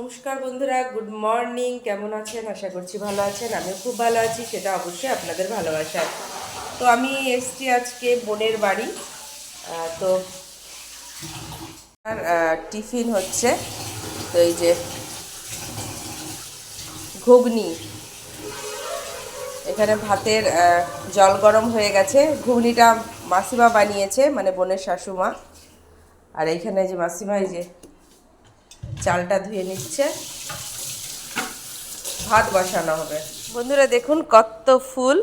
নমস্কার বন্ধুরা, good morning. কেমন আছেন? আশা করছি ভালো আছেন। আমিও খুব ভালো আছি, সেটা অবশ্যই আপনাদের ভালোবাসায়। তো আমি এসছি আজকে বোনের বাড়ি। তো আর টিফিন হচ্ছে, তো এই যে ঘুগনি। এখানে ভাতের জল গরম হয়ে গেছে। ঘুগনিটা মাসিমা বানিয়েছে মানে বোনের শাশুমা। আর এইখানে যে মাসিমা, এই যে চালটা ধুয়ে নিচ্ছে। ভাত বসানো হবে। বন্ধুরা দেখুন কত ফুল।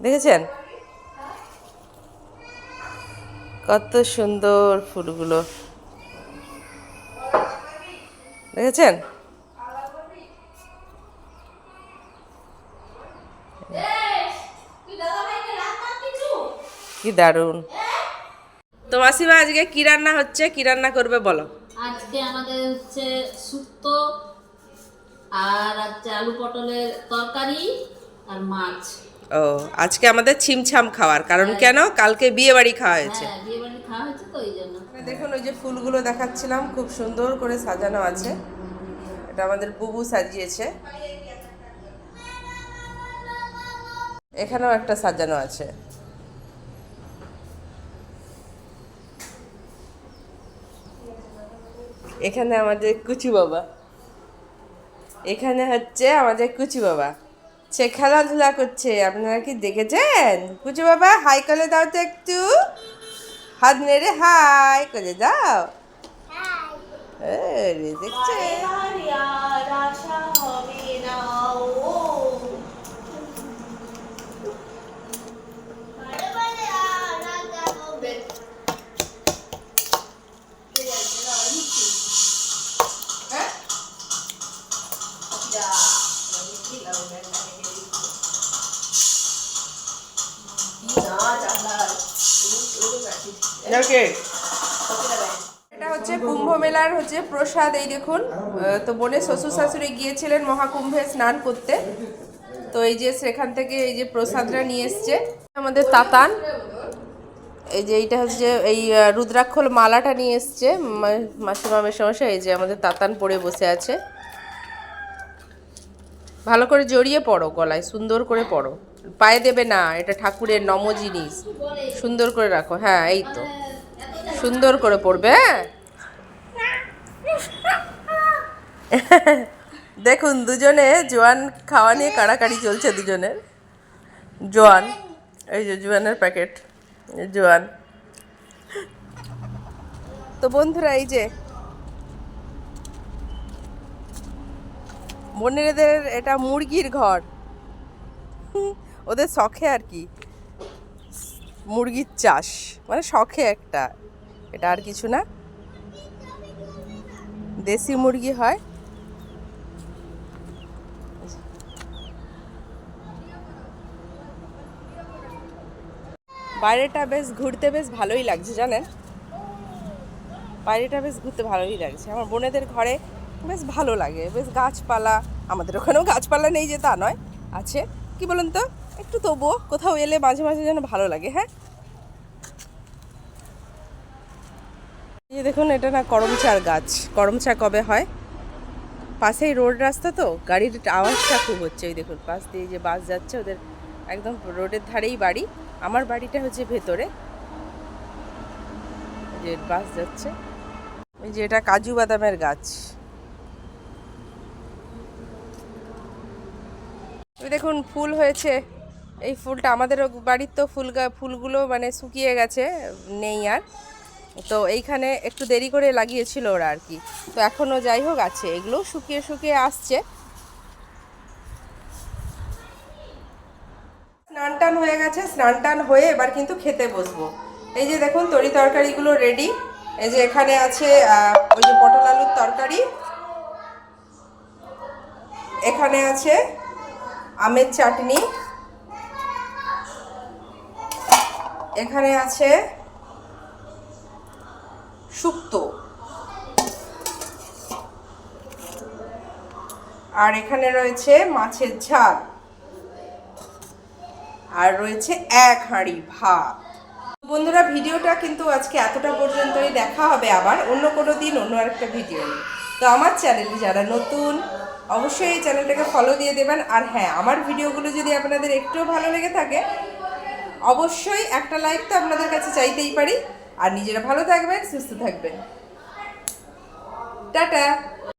দেখেছেন? কত সুন্দর ফুলগুলো। দেখেছেন? কি দারুণ। তো মাসিমা আজকে কি রান্না হচ্ছে? কি রান্না করবে বলো? আজকে আমাদের হচ্ছে শুক্তো আর হচ্ছে আলু পটলের তরকারি আর মাছ। ও আজকে আমাদের ছিমছাম খাওয়ার কারণ কেন? কালকে বিয়ে বাড়ি খাওয়া হয়েছে হ্যাঁ বিয়ে বাড়ি খাওয়া হয়েছে তো ওই জন্য। দেখুন ওই যে ফুলগুলো দেখাচ্ছিলাম খুব সুন্দর করে সাজানো আছে। এটা আমাদের বুবু সাজিয়েছে। এখানেও একটা সাজানো আছে। এখানে আমাদের কুচু বাবা। এখানে হচ্ছে আমাদের কুচু বাবা। সে খেলাধুলা করছে আপনারা কি দেখেছেন? কুচু বাবা হাই করে দাও তো একটু। হাত নেড়ে হাই করে দাও। দেখছে। এটা হচ্ছে কুম্ভ মেলার হচ্ছে প্রসাদ এই দেখুন। তো বোনের শ্বশুর শাশুড়ি গিয়েছিলেন মহাকুম্ভে স্নান করতে। তো এই যে সেখান থেকে এই যে প্রসাদটা নিয়ে এসছে। আমাদের তাতান এই যে এইটা হচ্ছে এই আহ, রুদ্রাক্ষল মালাটা নিয়ে এসছে। মাসিমা মেশামশাই এই যে আমাদের তাতান পরে বসে আছে। ভালো করে জড়িয়ে পড়ো গলায় সুন্দর করে পড়ো। পায়ে দেবে না, এটা ঠাকুরের নম জিনিস। সুন্দর করে রাখো হ্যাঁ এই তো। সুন্দর করে পড়বে হ্যাঁ? দেখুন, দুজনে জোয়ান খাওয়া নিয়ে কাড়াকাড়ি চলছে দুজনের। জোয়ান, এই যে জোয়ানের প্যাকেট জোয়ান। তো বন্ধুরা, এই যে বোনেদের এটা মুরগির ঘর। ওদের শখে আর কি, মুরগির চাষ মানে শখে একটা, এটা আর কিছু না। দেশি মুরগি হয়। বাইরেটা বেশ ঘুরতে বেশ ভালোই লাগছে, জানেন? বাইরেটা বেশ ঘুরতে ভালোই লাগছে। আমার বোনেদের ঘরে বেশ ভালো লাগে, বেশ গাছপালা, আমাদের ওখানেও গাছপালা নেই যে তা নয়, আছে। কি বলুন তো? একটু তবুও কোথাও এলে মাঝে মাঝে যেন ভালো লাগে হ্যাঁ? এই দেখুন, এটা না করমচার গাছ। করমচা কবে হয়? পাশেই রোড রাস্তা তো, গাড়ির আওয়াজটা খুব হচ্ছে। ওই দেখুন, পাশ দিয়ে যে বাস যাচ্ছে, ওদের একদম রোডের ধারেই বাড়ি। আমার বাড়িটা হচ্ছে ভেতরে। যে বাস যাচ্ছে। ওই যে এটা কাজু বাদামের গাছ। ওই দেখুন, ফুল হয়েছে। এই ফুলটা আমাদের বাড়ির তো ফুল ফুলগুলো মানে শুকিয়ে গেছে, নেই আর। তো এইখানে একটু দেরি করে লাগিয়েছিল ওরা আর কি। তো এখনও যাই হোক আছে, এগুলো শুকিয়ে শুকিয়ে আসছে। স্নান টান হয়ে গেছে, স্নান টান হয়ে এবার কিন্তু খেতে বসবো। এই যে দেখুন তরি তরকারিগুলো রেডি এই যে এখানে আছে ওই যে পটল আলুর তরকারি। এখানে আছে আমের চাটনি। এখানে আছে সুক্ত। আর এখানে রয়েছে মাছের ঝাল। আর রয়েছে এক হাঁড়ি ভাত। বন্ধুরা, ভিডিওটা কিন্তু আজকে এতটা পর্যন্তই। দেখা হবে আবার অন্য কোনো দিন, অন্য আরেকটা ভিডিও নিয়ে। তো আমার চ্যানেলে যারা নতুন, অবশ্যই এই চ্যানেলটাকে ফলো দিয়ে দেবেন। আর হ্যাঁ আমার ভিডিওগুলো যদি আপনাদের একটুও ভালো লেগে থাকে অবশ্যই একটা লাইক তো আপনাদের কাছে চাইতেই পারি। আর নিজেরা ভালো থাকবেন, সুস্থ থাকবেন। টাটা!